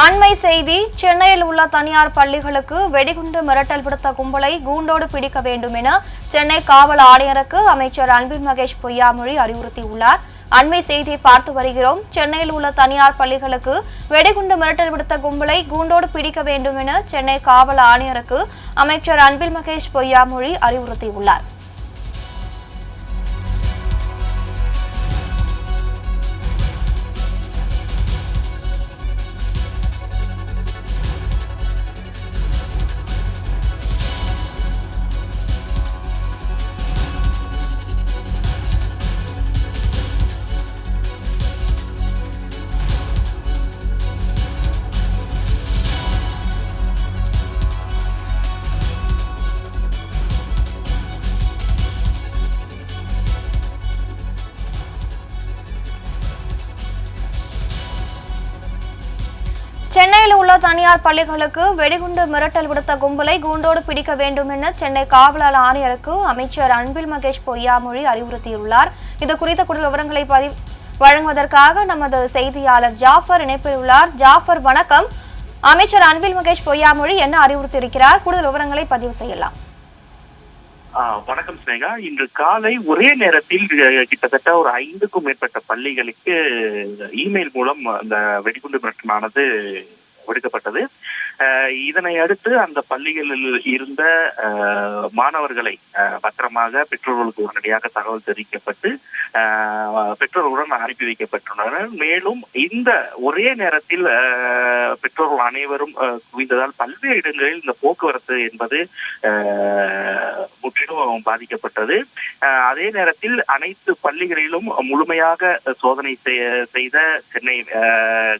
அண்மை செய்தி சென்னையில் உள்ள தனியார் பள்ளிகளுக்கு வெடிகுண்டு மிரட்டல் விடுத்த கும்பலை கூண்டோடு பிடிக்க வேண்டும் என சென்னை காவல் ஆணையருக்கு அமைச்சர் அன்பில் மகேஷ் பொய்யாமொழி அறிவுறுத்தியுள்ளார். அண்மை செய்தியை பார்த்து வருகிறோம். சென்னையில் உள்ள தனியார் பள்ளிகளுக்கு வெடிகுண்டு மிரட்டல் விடுத்த கும்பலை கூண்டோடு பிடிக்க வேண்டும் என சென்னை காவல் ஆணையருக்கு அமைச்சர் அன்பில் மகேஷ் பொய்யாமொழி அறிவுறுத்தியுள்ளார். சென்னையில் உள்ள தனியார் பள்ளிகளுக்கு வெடிகுண்டு மிரட்டல் விடுத்த கும்பலை கூண்டோடு பிடிக்க வேண்டும் என சென்னை காவலர் ஆணையருக்கு அமைச்சர் அன்பில் மகேஷ் பொய்யாமொழி அறிவுறுத்தியுள்ளார். இது குறித்த கூடுதல் விவரங்களை பதிவு வழங்குவதற்காக நமது செய்தியாளர் ஜாஃபர் இணைப்பில் உள்ளார். ஜாஃபர் வணக்கம். அமைச்சர் அன்பில் மகேஷ் பொய்யாமொழி என்ன அறிவுறுத்தியிருக்கிறார்? கூடுதல் விவரங்களை பதிவு செய்யலாம். வணக்கம் ஸ்னேகா இன்று காலை ஒரே நேரத்தில் கிட்டத்தட்ட ஒரு ஐந்துக்கும் மேற்பட்ட பள்ளிகளுக்கு இமெயில் மூலம் அந்த வெடிகுண்டு மிரட்டலானது விடுக்கப்பட்டது. இதனை அடுத்து அந்த பள்ளிகளில் இருந்த மாணவர்களை பத்திரமாக பெற்றோர்களுக்கு உடனடியாக தகவல் தெரிவிக்கப்பட்டு பெற்றோர்களுடன் அனுப்பி வைக்கப்பட்டுள்ளனர். மேலும் இந்த ஒரே நேரத்தில் பெற்றோர்கள் அனைவரும் குவிந்ததால் பல்வேறு இடங்களில் இந்த போக்குவரத்து என்பது முற்றிலும் பாதிக்கப்பட்டது. அதே நேரத்தில் அனைத்து பள்ளிகளிலும் முழுமையாக சோதனை செய்த சென்னை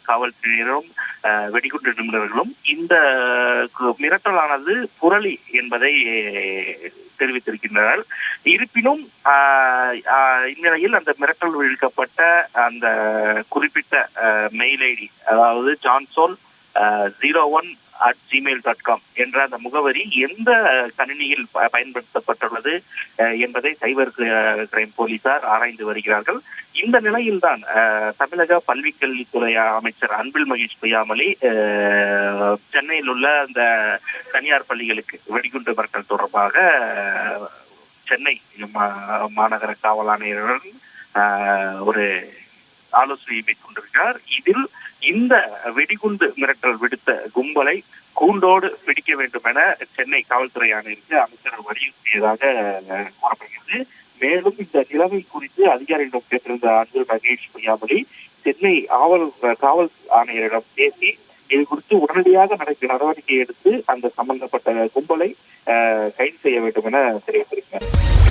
காவல்துறையினரும் வெடிகுண்டு நிபுணர்களும் இந்த கு- மிரட்டலானது புரளி என்பதை தெரிவித்திருக்கின்றனர். இருப்பினும் ஆஹ், ஆஹ், இந்நிலையில் அந்த மிரட்டல் விழுக்கப்பட்ட அந்த குறிப்பிட்ட மெயில் ஐடி அதாவது ஜான்சோல் zero one at Gmail dot com என்ற அந்த முகவரி எந்த கணினியில் ப- பயன்படுத்தப்பட்டுள்ளது என்பதை சைபர் கிரைம் போலீசார் ஆராய்ந்து வருகிறார்கள். இந்த நிலையில்தான் தமிழக பள்ளிக்கல்வித்துறை அமைச்சர் அன்பில் மகேஷ் பொய்யாமலி சென்னையில் உள்ள அந்த தனியார் பள்ளிகளுக்கு வெடிகுண்டு மிரட்டல் தொடர்பாக சென்னை மா- மாநகர காவல் ஆணையருடன் ஒரு ஆலோசனையை மேற்கொண்டிருக்கிறார். இதில் இந்த வெடிகுண்டு மிரட்டல் விடுத்த கும்பலை கூண்டோடு பிடிக்க வேண்டும் என சென்னை காவல்துறை ஆணையருக்கு அமைச்சர் வலியுறுத்தியதாக கூறப்படுகிறது. மேலும் இந்த நிலைமை குறித்து அதிகாரிகளிடம் கேட்டிருந்த அன்பில் மகேஷ் பொய்யாமொழி சென்னை ஆவல் காவல் ஆணையரிடம் பேசி இது குறித்து உடனடியாக நடக்க நடவடிக்கை எடுத்து அந்த சம்பந்தப்பட்ட கும்பலை கைது செய்ய வேண்டும் என தெரிவித்திருக்கிறார்.